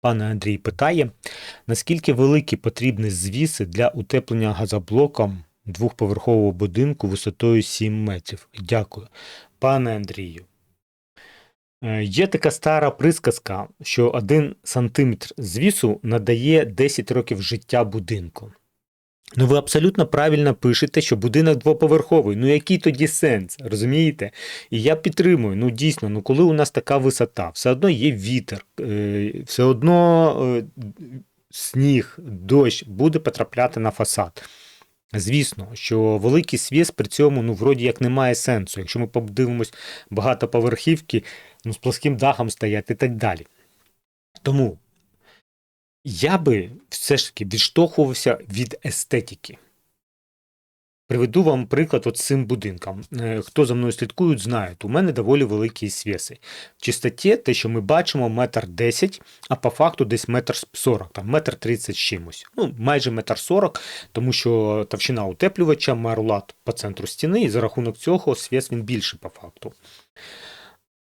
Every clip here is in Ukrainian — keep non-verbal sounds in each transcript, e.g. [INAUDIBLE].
Пане Андрій питає, наскільки великі потрібні звіси для утеплення газоблоком двохповерхового будинку висотою 7 метрів? Дякую. Пане Андрію, е, є така стара присказка, що 1 сантиметр звісу надає 10 років життя будинку. Ну, ви абсолютно правильно пишете, що будинок двоповерховий. Ну який тоді сенс, розумієте? І я підтримую. Ну дійсно, ну коли у нас така висота, все одно є вітер, е, все одно е, сніг, дощ буде потрапляти на фасад. Звісно, що великий свіс при цьому ну, вроді як немає сенсу. Якщо ми подивимось багатоповерхівки, ну, з плоским дахом стоять і так далі. Тому я би все ж таки відштовхувався від естетики. Приведу вам приклад от цим будинком. Е, Хто за мною слідкують, знають, у мене доволі великі свіси. В чистоті те, що ми бачимо, метр десять, а по факту десь метр сорок, там метр тридцять з чимось. Ну, майже метр сорок, тому що товщина утеплювача, марулат по центру стіни, і за рахунок цього свіс він більший по факту.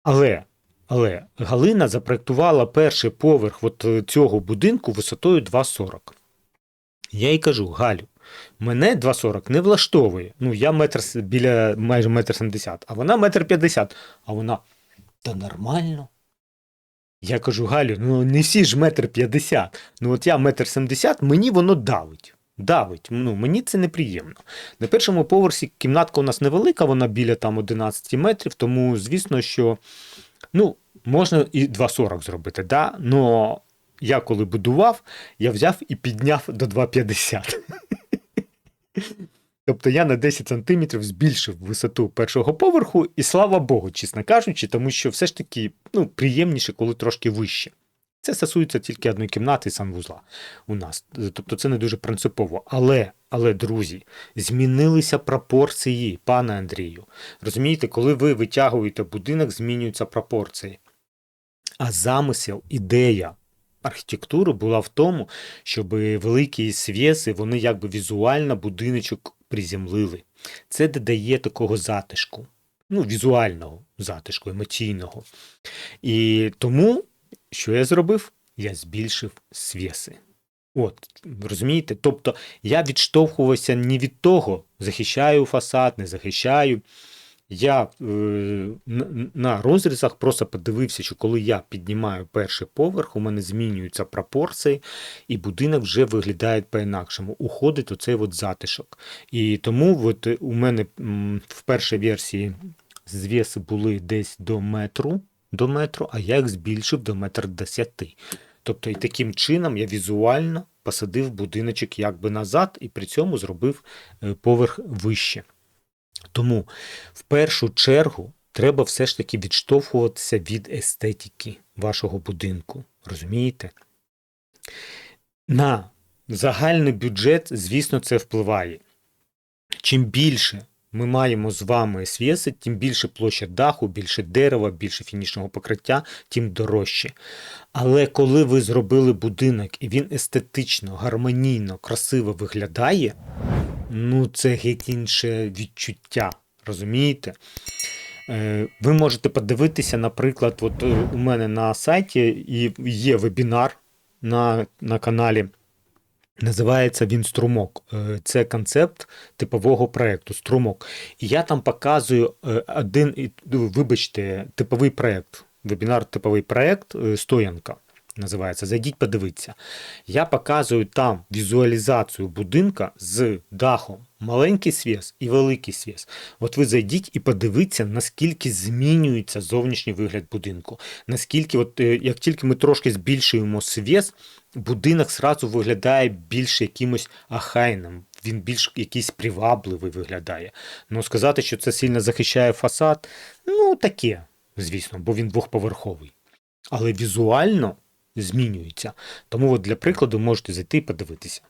Але, але Галина запроектувала перший поверх от е, цього будинку висотою 2,40. Я їй кажу, Галю, мене 2,40 не влаштовує. Ну, я метр біля майже метр 70, а вона метр 50. А вона, та нормально. Я кажу, Галю, ну не всі ж метр 50. Ну от я метр 70, мені воно давить. Давить. Ну, мені це неприємно. На першому поверсі кімнатка у нас невелика, вона біля там 11 метрів, тому звісно, що ну, можна і 2,40 зробити, да? но я коли будував, я взяв і підняв до 2,50. [LAUGHS] Тобто я на 10 сантиметрів збільшив висоту першого поверху, і слава Богу, чесно кажучи, тому що все ж таки ну, приємніше, коли трошки вище. Це стосується тільки одної кімнати і санвузла у нас. Тобто це не дуже принципово. Але, але, друзі, змінилися пропорції, пане Андрію. Розумієте, коли ви витягуєте будинок, змінюються пропорції. А замисел, ідея архітектури була в тому, щоб великі свєси, вони якби візуально будиночок приземлили. Це додає такого затишку, ну, візуального затишку, емоційного. І тому, що я зробив? Я збільшив свєси. От, розумієте? Тобто я відштовхувався не від того, захищаю фасад, не захищаю. Я е, на розрізах просто подивився, що коли я піднімаю перший поверх, у мене змінюються пропорції, і будинок вже виглядає по-інакшому. Уходить оцей от затишок. І тому от у мене в першій версії звіси були десь до метру, до метру, а я їх збільшив до метр десяти. Тобто і таким чином я візуально посадив будиночок якби назад і при цьому зробив е, поверх вище. Тому в першу чергу треба все ж таки відштовхуватися від естетики вашого будинку. Розумієте? На загальний бюджет, звісно, це впливає. Чим більше ми маємо з вами свєси, тим більше площа даху, більше дерева, більше фінішного покриття, тим дорожче. Але коли ви зробили будинок і він естетично, гармонійно, красиво виглядає, ну це геть інше відчуття. Розумієте? Е, Ви можете подивитися, наприклад, от е, у мене на сайті є вебінар на, на каналі. Називається він струмок. Е, Це концепт типового проєкту струмок. І я там показую е, один, вибачте, типовий проєкт. Вебінар типовий проєкт е, Стоянка називається. Зайдіть, подивіться. Я показую там візуалізацію будинка з дахом. Маленький свіс і великий свіс. От ви зайдіть і подивіться, наскільки змінюється зовнішній вигляд будинку. Наскільки, от, е, як тільки ми трошки збільшуємо свіс, будинок зразу виглядає більш якимось ахайним. Він більш якийсь привабливий виглядає. Ну, сказати, що це сильно захищає фасад, ну таке, звісно, бо він двохповерховий. Але візуально змінюється. Тому от для прикладу можете зайти і подивитися.